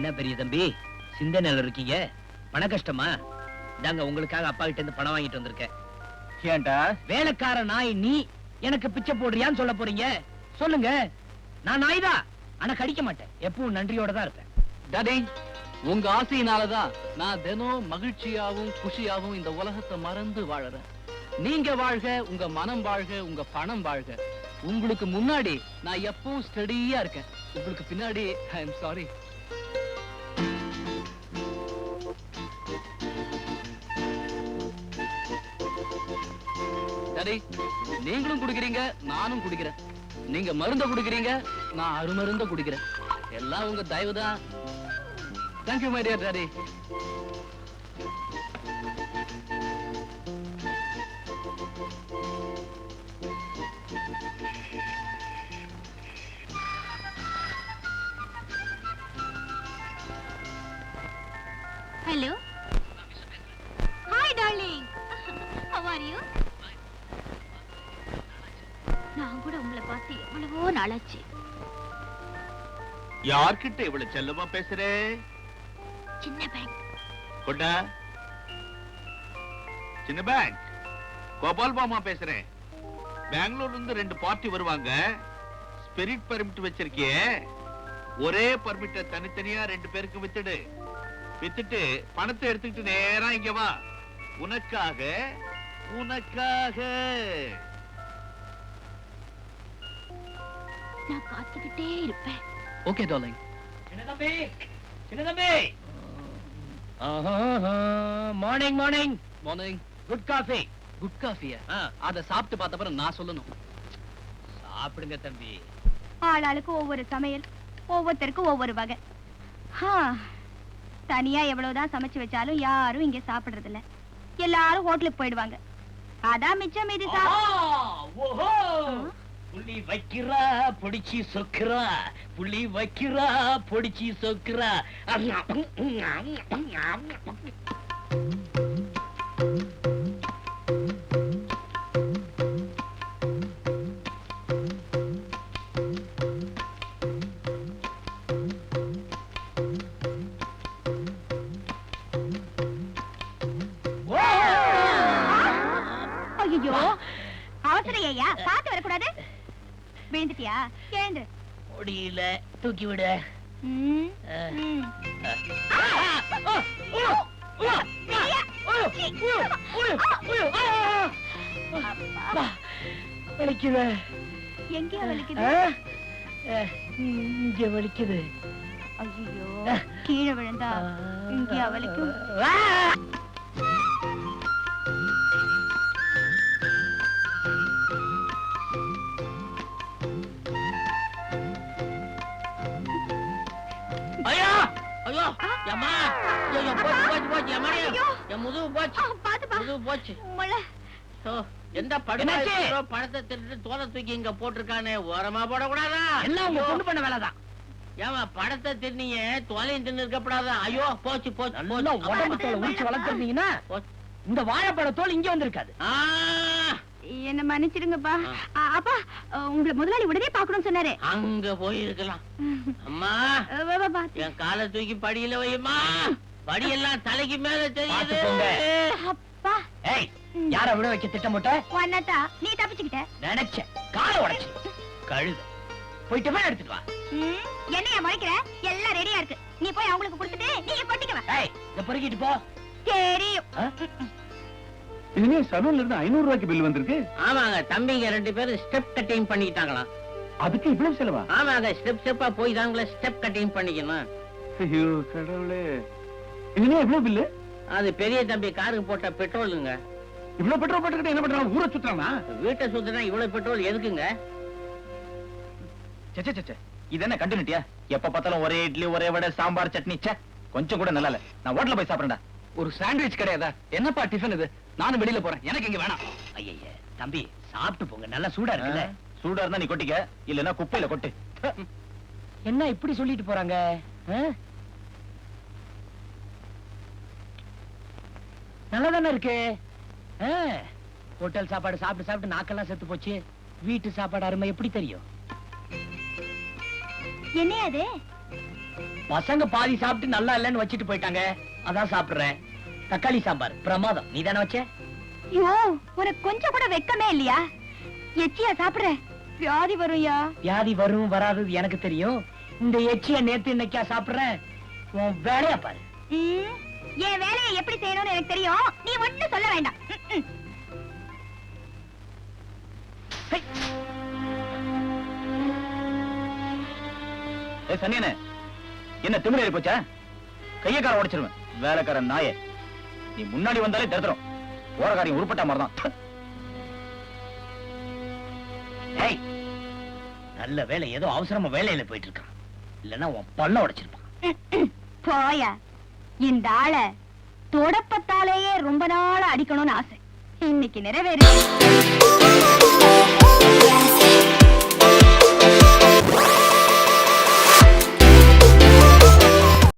என்ன பெரிய தம்பி? சிந்தனையில இருக்கீங்க? பண கஷ்டமா இதாங்க உங்களுக்காக அப்பா கிட்ட இருந்து பணம் வாங்கிட்டு வந்திருக்கேன். ஏன்டா? வேலைக்கார நாய் நீ எனக்கு பிச்சை போடுறியான்னு சொல்ல போறீங்க? சொல்லுங்க. நான் நாய் தான் ஆனா கடிக்க மாட்டேன். எப்பவும் நன்றியோட தான் இருப்பேன். டாடி உங்க ஆசையினாலதான் நான் தினம் மகிழ்ச்சியாவும் குஷியாவும் இந்த உலகத்தை மறந்து வாழறேன். நீங்க வாழ்க உங்க மனம் வாழ்க உங்க பணம் வாழ்க. உங்களுக்கு முன்னாடி நான் எப்பவும் ஸ்டடியா இருக்கேன். உங்களுக்கு பின்னாடி ஐ எம் சாரி. டாடி நீங்களும் குடிக்கிறீங்க நானும் குடிக்கிறேன். நீங்க மருந்த குடிக்கிறீங்க நான் அருமருந்த குடிக்கிறேன். எல்லாம் உங்க தயவு தான். Thank you my dear daddy hello பார்த்து எவ்வளவோ நாளாச்சு. யார்கிட்ட இவ்வளவு செல்லமா பேசுற? சின்ன பேங்க் கொண்டா. சின்ன பேங்க் கோபால் மாமா பேசுறேன் பெங்களூர்ல இருந்து ரெண்டு பார்ட்டி வருவாங்க. ஸ்பிரிட் பர்மிட் வச்சிருக்கியே. ஒரே பர்மிட்ட தனித்தனியா ரெண்டு பேருக்கு வித்துடு. வித்துட்டு பணத்தை எடுத்துக்கிட்டு நேரா இங்க வா. உனக்காக உனக்காக. நான் காத்துக்கிட்டே இருப்பேன். ஓகே டார்லிங் சின்ன தம்பி சின்ன தம்பி morning morning morning good coffee good காஃபியா அத சாப்பிட்டு பார்த்த அப்புறம் நான் சொல்லணும். சாப்பிடுங்க தம்பி. ஆளாளுக்கு ஒவ்வொரு சமையல் ஒவ்வொருத்தருக்கும் ஒவ்வொரு வகை. ஹா, தனியா எவ்வளவுதான் சமைச்சு வச்சாலும் யாரும் இங்க சாப்பிடுறது இல்ல எல்லாரும் ஹோட்டலுக்கு போயிடுவாங்க. அதான் மிச்சம் மீதி சாப்~ ஓஹோ. புள்ளி வைக்கிறா பொடிச்சு சொக்குறா. புள்ளி வைக்கிறா பொடிச்சு சொக்குறா. ஐயோ அவசரம் ஐயா பார்த்து வரக்கூடாது? விழுந்துட்டியா எழுந்து முடியல. தூக்கி விடு. வலிக்குது. எங்கேயா வலிக்குது? இங்க வலிக்குது. ஐயோ கீழே விழுந்தா இங்கேயா வலிக்கும்? அம்மா ஐயோ போச்சு போச்சு போச்சு அம்மா ஐயோ. என் முதுகு போச்சு. ஆ, முதுகு போச்சு. ஓ, எந்த படுமாச்சி பணத்தை திருட்டு தோலை தூக்கி இங்க போட்டிருக்கானே ஓரமா போடக்கூடாதா? எல்லாம் உங்க பொண்ணு பண்ண வேலைதான்? ஏமா படத்தை தின்னீங்க தோலையும் தின்னு இருக்கப்படாதா? ஐயோ போச்சு போச்சு நல்லா உடம்பு தோலை உரிச்சு வளர்த்துருந்தீங்கன்னா இந்த வாழைப்பழ தோல் இங்க வந்திருக்காது. என்ன மன்னிச்சிடுங்கப்பா. அப்பா உங்களை முதலாளி உடனே பார்க்கணும்னு சொன்னாரு. அங்க போயிருக்கலாம். அம்மா. என் காலை தூக்கி படியில வையுமா படியெல்லாம் தலைக்கு மேல தெரியுது. அப்பா. ஏய் யார விட வைக்க திட்டமிட்ட ஒன்னத்தா நீ தப்பிச்சுக்கிட்ட. நினைச்சேன். காலை உடைச்சு. கழுத. போயிட்டு போய் எடுத்துட்டு வா. ம், என்னையா முறைக்கிற? எல்லாம் ரெடியா இருக்கு. நீ போய் அவங்களுக்கு கொடுத்துட்டு நீங்க கொட்டிக்க ஏய் பொறுக்கிட்டு போ. தெரியும். இனிமே சலூன்ல இருந்து ஐநூறு ரூபாய்க்கு பில் வந்திருக்கு. ஆமாங்க தம்பிங்க ரெண்டு பேரும் ஸ்டெப் கட்டிங் பண்ணிக்கிட்டாங்களாம். அதுக்கு இவ்வளவு செலவா? ஆமாங்க ஸ்டெப் ஸ்டெப்பா போய் தாங்களே ஸ்டெப் கட்டிங் பண்ணிக்கணும். ஐயோ கடவுளே. இனிமே எவ்வளவு பில்லு அது பெரிய தம்பி காருக்கு போட்ட பெட்ரோலுங்க. இவ்வளவு பெட்ரோல் போட்டுக்கிட்டு என்ன பண்றான்? ஊரை சுத்துறானா? வீட்டை சுத்தினா இவ்வளவு பெட்ரோல் எதுக்குங்க? சே சே சே இது என்ன எப்ப பார்த்தாலும் ஒரே இட்லி ஒரே வடை சாம்பார் சட்னி. ச்சே கொஞ்சம் கூட நல்லா இல்ல. நான் ஹோட்டல்ல போய் சாப்பிடுறேன்டா. ஒரு சாண்ட்விச் கிடையாதா? என்னப்பா டிஃபன் இது? நானும் வெளியில போறேன். எனக்கு இங்க வேணாம். ஐய தம்பி சாப்பிட்டு போங்க. நல்லா சூடா இருக்குல்ல? சூடா இருந்தா நீ கொட்டிக்க. இல்லன்னா குப்பையில கொட்டு. என்ன இப்படி சொல்லிட்டு போறாங்க? நல்லா தானே இருக்கு? ஹோட்டல் சாப்பாடு சாப்பிட்டு சாப்பிட்டு நாக்கெல்லாம் செத்து போச்சு. வீட்டு சாப்பாடு அருமை எப்படி தெரியும்? என்ன அது? பசங்க பாதி சாப்பிட்டு நல்லா இல்லைன்னு வச்சுட்டு போயிட்டாங்க. அதான் சாப்பிடுறேன். தக்காளி சாம்பார். பிரமாதம். நீ தானே வச்ச? ஐயோ உனக்கு கொஞ்சம் கூட வெக்கமே இல்லையா? எச்சியா சாப்பிடுற? வியாதி வரும்யா? வியாதி வரும் வராது எனக்கு தெரியும். இந்த எச்சிய நேத்து இன்னைக்கா சாப்பிடுறேன். உன் வேலையா பாரு. என் வேலையை எப்படி செய்யணும்னு எனக்கு தெரியும். நீ ஒண்ணும் சொல்ல வேண்டாம். சனியனே என்ன திமிரு ஏறி போச்சா? கைய கார உடைச்சிருவேன். வேலைக்காரன் நாயே. நீ முன்னாடி வந்தாலே தருத்தரும் போற காரியம் உருப்பட்ட மாதிரி தான் நல்ல வேலை ஏதோ அவசரமா வேலையில போயிட்டு இருக்கான் இல்லன்னா உன் பல்ல உடைச்சிருப்பான். போய. இந்த ஆள தொடப்பத்தாலேயே ரொம்ப நாள் அடிக்கணும்னு ஆசை. இன்னைக்கு நிறைவேறி. Thank you.